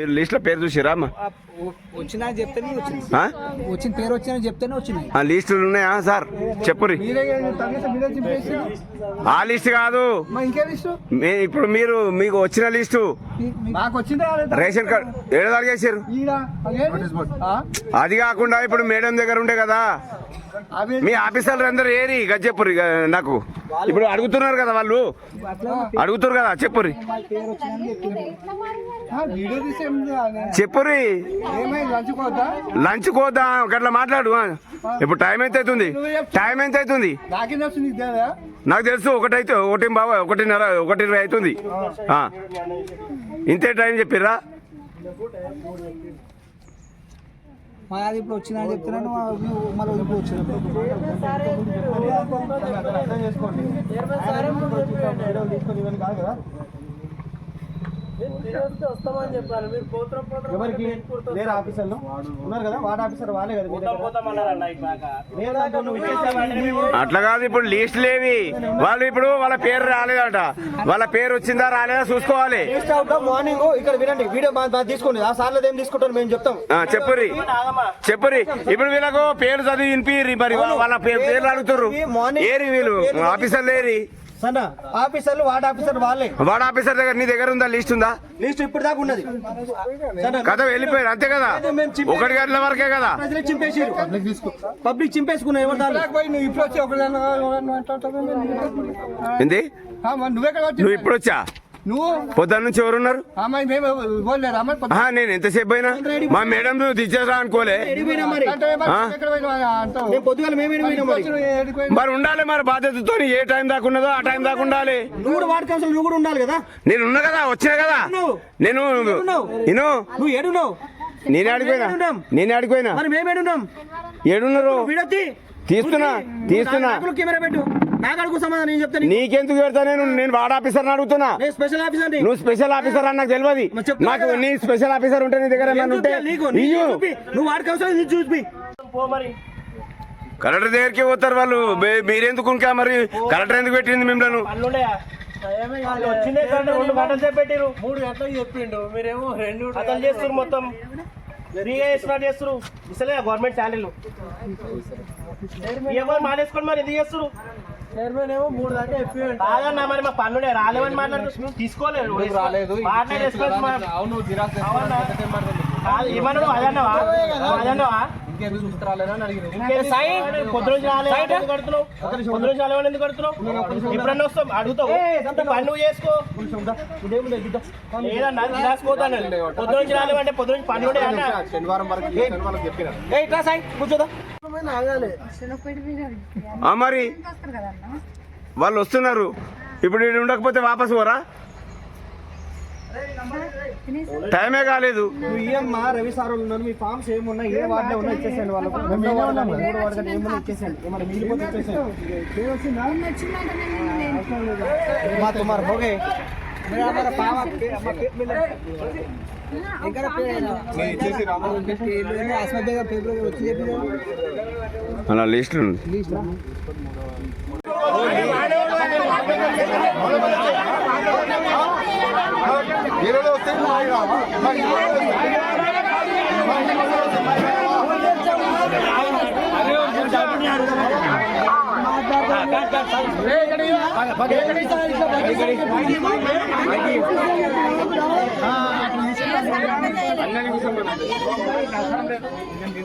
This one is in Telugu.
మీరు లిస్ట్లో పేరు చూసిరా అమ్మా? వచ్చినా చెప్తేనే వచ్చింది. ఆ? వచ్చిన పేరు వచ్చినా చెప్తేనే వచ్చినాయి. ఆ లిస్టులు ఉన్నాయా సార్? చెప్పురి. ఆ లిస్ట్ కాదు. మా ఇప్పుడు మీరు మీకు వచ్చిన లిస్టు. నాకు వచ్చిందా రేషన్ కార్డ్ ఏడు అదేంటి? ఆ? అది కాకుండా ఇప్పుడు మేడం దగ్గర ఉండే కదా. మీ ఆఫీసర్లు అందరు ఏరి ఇక చెప్పుర్రి నాకు. ఇప్పుడు అడుగుతున్నారు కదా వాళ్ళు. అడుగుతారు కదా చెప్పురి మా చెప్పురి లంచ్ కోద్దా? గట్లా మాట్లాడు. ఇప్పుడు టైం ఎంత అవుతుంది టైం ఎంత అవుతుంది తెలుసు నాకు తెలుసు ఒకటైతే ఒకటి బాబా ఒకటిన్నర ఒకటి ఇరవై అవుతుంది ఇంతే టైం చెప్పిర్రా? మాది ఇప్పుడు వచ్చినా చెప్తున్నాను మా- నువ్వు మళ్ళీ ఎవరికి? వేరే ఆఫీసర్లు? ఉన్నారు కదా? వార్డ్ ఆఫీసర్ వాళ్ళే కదా మీ దగ్గర. నువ్వు అట్లా కాదు ఇప్పుడు లిస్ట్ లేవి. వాళ్ళు ఇప్పుడు వాళ్ళ పేరు రాలేదట. వాళ్ళ పేరు వచ్చిందా రాలేదా చూసుకోవాలి. టేస్ట్ అవుట్ మార్నింగ్ ఇక్కడ వినండి వీడియో మా- మా తీసుకోండి. ఆ సార్లు ఏం తీసుకుంటారు మేము చెప్తాం. ఆ, చెప్పురి చెప్పురి ఇప్పుడు వీళ్ళకు పేరు చదివి వినిపిరి మరి వా- వాళ్ళ పే- పేర్లు అడుగుతుర్రు. ఏరి వీళ్ళు? ఆఫీసర్లు ఏరి? సన్న ఆఫీసర్లు వార్డ్ ఆఫీసర్ వాళ్ళే. వాడు ఆఫీసర్ దగ్గర నీ దగ్గర ఉందా? లిస్ట్ ఉందా? లిస్ట్ ఇప్పుడు దాకా ఉన్నది. కథ వెళ్ళిపోయారు అంతే కదా? ఒకటి గంటల వరకే కదా? ప్రజలే చింపేసారు పబ్లిక్ చింపేసుకున్నారు ఎవరు నువ్వు ఇప్పుడు వచ్చి నువ్వు? పొద్దున్న నుంచి ఎవరున్నారు? నేను ఎంతసేపు అయినా మా మేడం నువ్వు తెచ్చేసా అనుకోలే. మరి? ఉండాలి మరి బాధ్యతతో ఏ టైం దాకా ఉన్నదో ఆ టైం దాకా ఉండాలి. నువ్వు కూడా ఉండాలి కదా? నేను ఉన్నా కదా వచ్చినా కదా. నేను. నేను నువ్వు ఏడున్నావు. నేనే అడిగిపోయినా ఉన్నాం. నేనే అడిగిపోయినా మరి మేము ఏడున్నాం? ఏడున్నారు? తీస్తున్నా తీస్తున్నా. కెమెరా పెట్టు. నాకు అడుగు సమాధానం నేను చెప్తాను నీకెందుకు పెడతా నేను? నేను వార్డ్ ఆఫీసర్ అడుగుతున్నా. నేను స్పెషల్ ఆఫీసర్ నువ్వు స్పెషల్ ఆఫీసర్ అని నాకు తెలియదు నాకు. నీ స్పెషల్ ఆఫీసర్ ఉంటే నీ దగ్గర ఉంటే. నువ్వు ఇది చూపి. కలెక్టర్ దగ్గరికి పోతారు వాళ్ళు. మీరెందుకు ఇంకా మరి? కలెక్టర్ ఎందుకు పెట్టింది మిమ్మల్ని? వచ్చిందే కంటే రెండు గంటలు సేపు పెట్టిరు. మూడు గంటలకు చెప్పిండు. మీరేమో రెండు అతను చేస్తారు మొత్తం. ఫ్రీగా చేస్తున్నారు చేస్తారు ఇసలే గవర్నమెంట్ శాలరీలు? ఎవరు మానేసుకొని మరి ఎందుకు చేస్తారు చైర్మన్ ఏమో మూడు దాకా చెప్పి కాదన్నా మరి మా పన్నుడే రాలేవని మాట్లాడుతున్నాం తీసుకోలేదు. రాలేదు? అవును కాదు ఏమన్నాడు? అదన్నావా అదన్నావా సాయి ఎందుకు కడుతున్నావు? ఎందుకు కడుతున్నావు? ఎప్పుడన్నా వస్తాం? అడుగుతావు. పని నువ్వు చేసుకో. లేదన్నా రాసుకోతాను పొద్దు నుంచి రాలేవంటే పొద్దు నుంచి పని ఉండే అన్న? ఏ ఇట్లా సాయి కూర్చోదా? ఆ మరి. వాళ్ళు వస్తున్నారు. ఇప్పుడు ఉండకపోతే వాపస్ పోరా? టైమే కాలేదు. నువ్వు ఇయ్యమ్మా రవి సార్ వాళ్ళు ఉన్నారు మీ ఫామ్స్ ఏమున్నా ఏ వార్డులో ఉన్నా ఇచ్చేసేయండి వాళ్ళకు. మూడో ఏమున్నా ఏమన్నా మిగిలిపోతే మా తుమారు అలా అందరికీ